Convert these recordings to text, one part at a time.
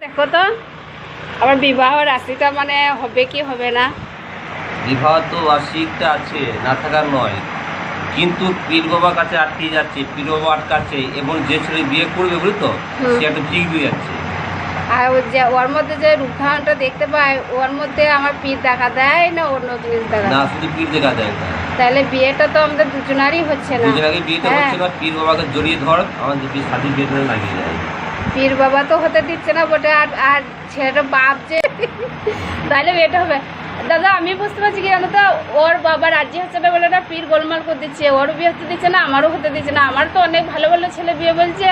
দেখো তো আমার বিবাহ রাশিটা মানে হবে কি হবে না? বিবাহ তো বার্ষিকটা আছে না থাকার নয়। কিন্তু পীর বাবার কাছে আটকে যাচ্ছে পীর বাবা আটকাচ্ছে এবং যে ছেলে বিয়ে করবে বুঝলি তো সে একটা ঠিক হয়ে যাচ্ছে। আর যে ওর মধ্যে যে রূপধারণটা দেখতে পাই ওর মধ্যে আমার পীর দেখা দেয় না অন্য জিনিস দেখা না শুধু পীর দেখা দেয়। না তাহলে বিয়েটা তো আমাদের দুজনারই হচ্ছে না। দুজন আগে বিয়েটা হ্যাঁ। হচ্ছে না পীর বাবাকে জড়িয়ে ধর আমাদের সাথী বিয়ে লাগিয়ে যায় পীর বাবা তো হতে দিচ্ছে না বটে আর আর ছেলেটা বাপ যে। তাহলে বিয়েটা হবে। দাদা আমি বুঝতে পারছি কি জানো তো? ওর বাবা রাজি হচ্ছে না বলে না পীর গোলমাল করে দিচ্ছে। ওর বিয়ে হতে দিচ্ছে না আমারও হতে দিচ্ছে না। আমার তো অনেক ভালো ভালো ছেলে বিয়ে বলছে।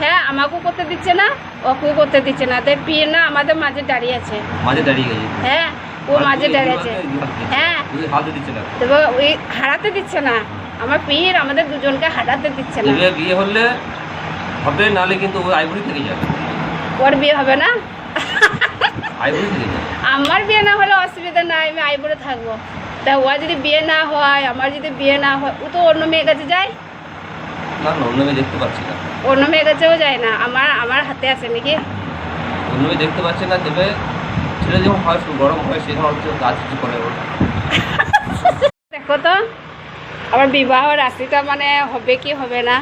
হ্যাঁ আমাকেও করতে দিচ্ছে না ওকেও করতে দিচ্ছে না। তাই পীর না আমাদের মাঝে দাঁড়িয়ে আছে। মাঝে দাঁড়িয়ে গেছে? হ্যাঁ ও মাঝে দাঁড়িয়ে আছে। হ্যাঁ। তবে ওই হারাতে দিচ্ছে না। আমার পীর আমাদের দুজনকে হারাতে দিচ্ছে না। বিয়ে হলে হবে নাহলে কিন্তু ওই আইবুড়ি থেকে যাবে। ওর বিয়ে হবে না? আইবুড়ি থেকে যাবে। আমার বিয়ে না হলে অসুবিধা নাই আমি আইবুড়ো থাকব। তা ও যদি বিয়ে না হয় আমার যদি বিয়ে না হয় ও তো অন্য মেয়ের কাছে যায়? না না অন্য মেয়ে দেখতে পাচ্ছি না। অন্য মেয়ের কাছেও যায় না। আমার আমার হাতে আছে নাকি? অন্য মেয়ে দেখতে পাচ্ছি না তবে ছেলে যখন হয় শুধু গরম হয় সে হচ্ছে কাজ কিছু করে ওর। দেখো তো আমার বিবাহ রাশিটা মানে হবে কি হবে না?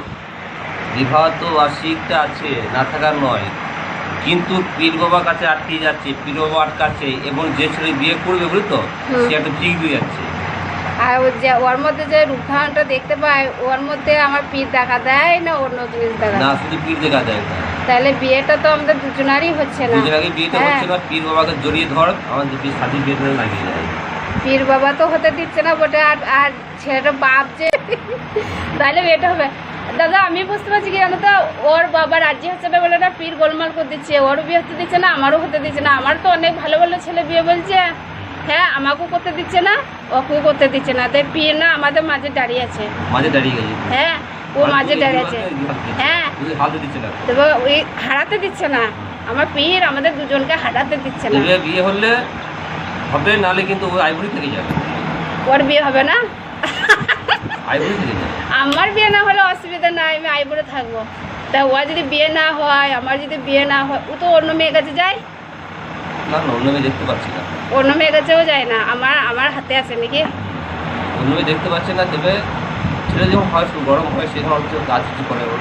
বিবাহ তো বার্ষিকটা আছে না থাকার নয়। কিন্তু পীর বাবার কাছে আটকে যাচ্ছে পীর বাবার কাছে এবং যে ছেলে বিয়ে করবে বুঝলি তো। সে একটা ঠিক হয়ে যাচ্ছে। আর যে ওর মধ্যে যে রূপধারণটা দেখতে পাই ওর মধ্যে আমার পীর দেখা দেয় না অন্য জিনিস দেখা না শুধু পীর দেখা দেয়। তাহলে বিয়েটা তো আমাদের দুজনারই হচ্ছে না। দুজন আগে বিয়েটা হ্যাঁ। হচ্ছে না পীর বাবাকে জড়িয়ে ধর আমাদের বিয়ে সাথী বিয়ে ধরে লাগিয়ে যায় পীর বাবা তো হতে দিচ্ছে না বটে আর আর ছেলেটা বাপ যে তাহলে বিয়েটা হবে। দাদা আমি বুঝতে পারছি কি জানো তো? ওর বাবা রাজি হচ্ছে না বলে না পীর গোলমাল করে দিচ্ছে। ওর বিয়ে হতে দিচ্ছে না আমারও হতে দিচ্ছে না। আমার তো অনেক ভালো ভালো ছেলে বিয়ে বলছে। হ্যাঁ আমাকেও করতে দিচ্ছে না ওকেও করতে দিচ্ছে না। তাই পীর না আমাদের মাঝে দাঁড়িয়ে আছে। মাঝে দাঁড়িয়ে গেছে? হ্যাঁ ও মাঝে দাঁড়িয়ে আছে। হ্যাঁ। তবে ওই হারাতে দিচ্ছে না। আমার পীর আমাদের দুজনকে হারাতে দিচ্ছে না। বিয়ে হলে হবে নাহলে কিন্তু ওই আইবুড়ি থেকে যাবে। ওর বিয়ে হবে না? আমার বিয়ে না হলে অসুবিধা নাই আমি আইবুড়ো থাকব। তা ও যদি বিয়ে না হয় আমার যদি বিয়ে না হয় ও তো অন্য মেয়ের কাছে যায়? না না অন্য মেয়ে দেখতে পাচ্ছি না। অন্য মেয়ের কাছেও যায় না। আমার আমার হাতে আছে নাকি? অন্য মেয়ে দেখতে পাচ্ছে না দেবে ছেলে যখন হয় গরম হয় সে কাজ কিছু করে ওর।